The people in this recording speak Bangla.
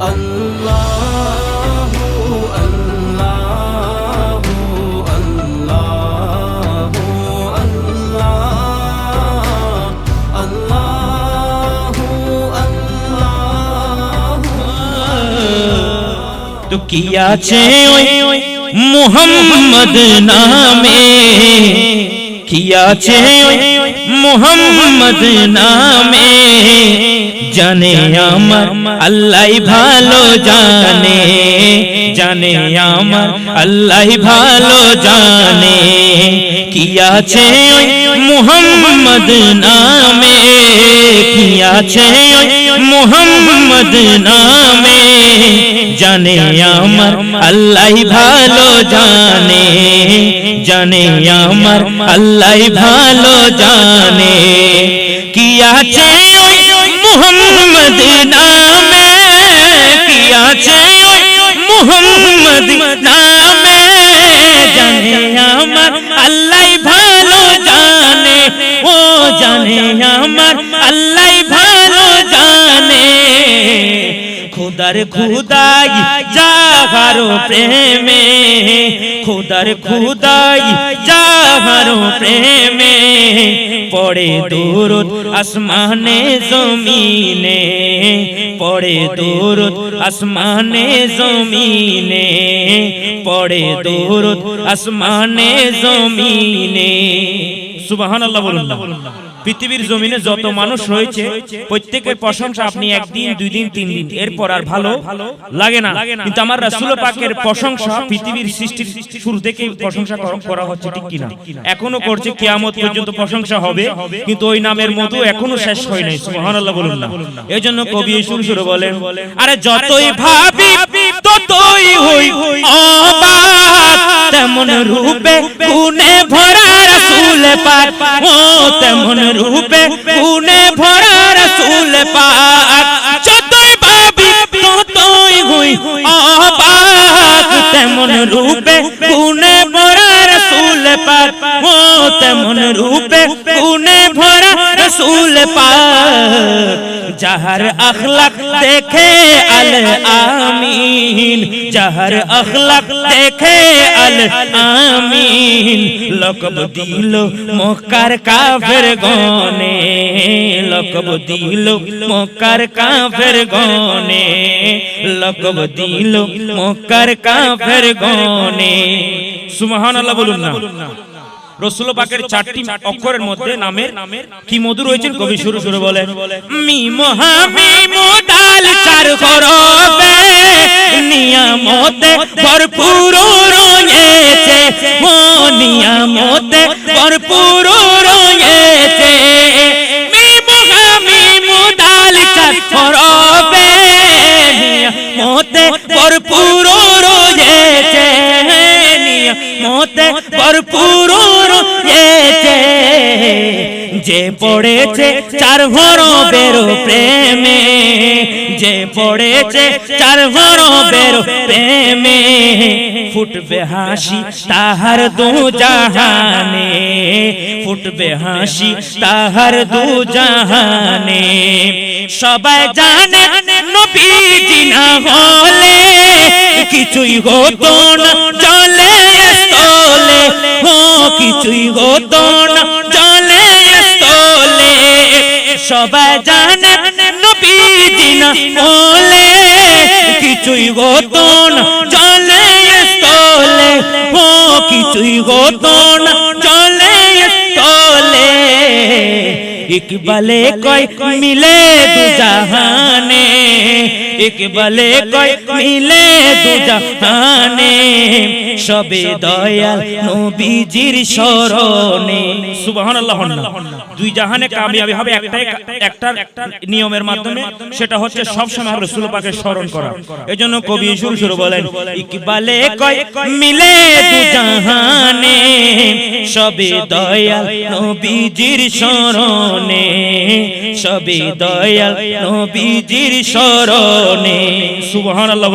আল্লাহ আল্লাহ আল্লাহ আল্লাহ আল্লাহ আল্লাহ তো কি আছে ওই মুহাম্মদ নামে কি আছে মুহাম্মদ নামে জানে আমার আল্লাহ ভালো জানে জানে আমার আল্লাহ ভালো জানে কি আছে ওই মুহাম্মদ নামে কি আছে ওই মুহাম্মদ নামে জানে আমার আল্লাহ ভালো জানে জানে আমার আল্লাহ ভালো জানে কি আছে ওই মুহাম্মদ নামে কি আছে মুহাম্মদ নামে জানে আমার আল্লাহ ভালো জানে, ও জানে আমার আল্লাহ ভালো খুদার খুদাই, যাহারো প্রেমে, খুদার খুদাই, যাহারো প্রেমে, পড়ে দূরত আসমানে জমিনে, পড়ে দূরত আসমানে জমিনে, পড়ে দূরত আসমানে জমিনে। পৃথিবীর জমিনে যত মানুষ রয়েছে, প্রত্যেকের প্রশংসা আপনি একদিন দুই দিন তিন দিন এরপর আর ভালো লাগে না। কিন্তু আমার রাসূল পাকের প্রশংসা পৃথিবীর সৃষ্টির শুরু থেকেই প্রশংসা করা- হচ্ছে, ঠিক কিনা? এখনও করছে, কিয়ামত পর্যন্ত প্রশংসা হবে। কিন্তু ওই নামের মতো এখনও শেষ হয় নাই, সুবহানাল্লাহ বলুন না। এই জন্য কবি শুরু শুরু বলেন, আরে যতই ভাবি, ততই হই অবাক। তেমন রূপে গুণে ভরা রাসূল পাক ও তেমন রূপে গুণে রাসূল যাহার আখলাক দেখে আল আমিন যাহার আখলাক দেখে আল আমিন লকব দিল মক্কার কাফের গনে লকব দিল মক্কার কাফের গনে লকব দিল মক্কার কাফের গনে সুবহানাল্লাহ বলুন না। রসুল পাকের চারটি অক্ষরের মধ্যে নামের কি মধু রয়েছেন? কবি শুরু শুরু বলে মি মহামি মোদাল চার করবে নিয়ামতে ভরপুর রয়েছে। নিয়ামতে ভরপুর রয়েছে। মি মহামি মোদাল চার করবে নিয়ামতে ভরপুর রয়েছে। ভরপুর যে পড়েছে চার ভর বেরো প্রেমে, যে পড়েছে চার ভর বেরো প্রেমে, ফুটবে হাসি তাহার দু জাহানে, ফুটবে হাসি তাহার দু জাহানে। সবাই জানে নবীজি না হলে কিছুই হতো না। কিছুই না চলে তোলে, সবাই জানে নবী না বলে, কিছুই হতো না চলে তোলে, ও কিছুই হতো ইকবালে কয়, মিলে দু জাহানে। ইকবালে কয়, মিলে দু সবে দয়াল নবীজির শরণে সুবহানাল্লাহ দুই জাহানে কামিয়াবি হবে একটাই একটা নিয়মের মাধ্যমে। সেটা হচ্ছে সব সময় রাসূল পাকের স্মরণ করা। এজন্য কবি শুরু শুরু বলেন, ইকবালে কয়, মিলে দু সবে দয়াল নবীজির শরণে সবে দয়াল নবীজির শরণে। সুবহানাল্লাহ